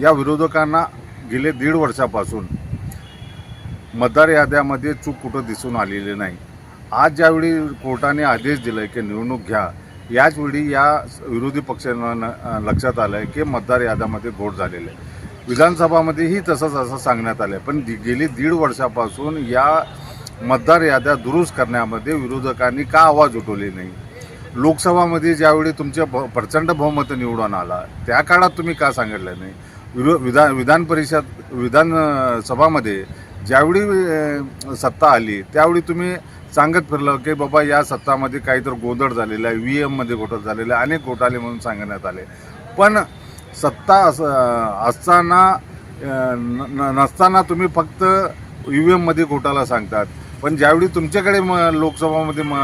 या विरोधकांना गेले दीड वर्षापासून मतदार याद्यामध्ये चूक कुठं दिसून आलेली नाही. आज ज्यावेळी कोर्टाने आदेश दिला आहे की निवडणूक घ्या याचवेळी या विरोधी पक्षांना लक्षात आलं आहे की मतदार याद्यामध्ये घोट झालेलं आहे. विधानसभामध्येही तसंच असं सांगण्यात आलं आहे पण दि- गेली दीड वर्षापासून या मतदार याद्या दुरुस्त करण्यामध्ये विरोधकांनी का आवाज उठवले नाही? लोकसभामध्ये ज्यावेळी तुमचे ब- प्रचंड बहुमत निवडून आला त्या काळात तुम्ही का सांगितलं नाही? विरो विधान विधान परिषद विधानसभामध्ये ज्यावेळी सत्ता आली त्यावेळी तुम्ही सांगत फिरलं की बाबा या सत्तामध्ये काहीतरी गोंधळ झालेला आहे व्ही एममध्ये घोटाळा झालेला आहे अनेक घोटाळे म्हणून सांगण्यात आले. पण सत्ता अस असताना न- नसताना तुम्ही फक्त ई व्ही एममध्ये घोटाळा सांगतात. पण ज्यावेळी तुमच्याकडे म लोकसभामध्ये म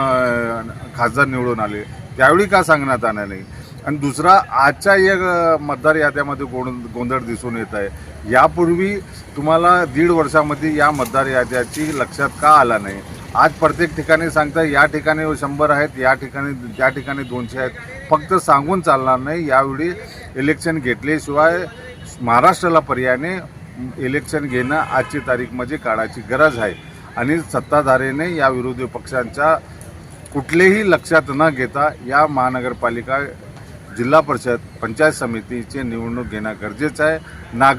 खासदार निवडून आले त्यावेळी का सांगण्यात आलं नाही? आणि दुसरा आजच्या या मतदार याद्यामध्ये गोंध गोंधळ दिसून येत आहे. यापूर्वी तुम्हाला दीड वर्षामध्ये या मतदार याद्याची लक्षात का आला नाही? आज प्रत्येक ठिकाणी सांगता या ठिकाणी शंभर आहेत या ठिकाणी त्या ठिकाणी दोनशे आहेत. फक्त सांगून चालणार नाही यावेळी इलेक्शन घेतल्याशिवाय महाराष्ट्राला पर्यायाने इलेक्शन घेणं आजची तारीख म्हणजे काळाची गरज आहे. आणि सत्ताधारीने या विरोधी पक्षांच्या कुठलेही लक्षात न घेता या महानगरपालिका जिल्हा परिषद पंचायत समितीची निवडणूक घेणं गरजेचं आहे. नागरिक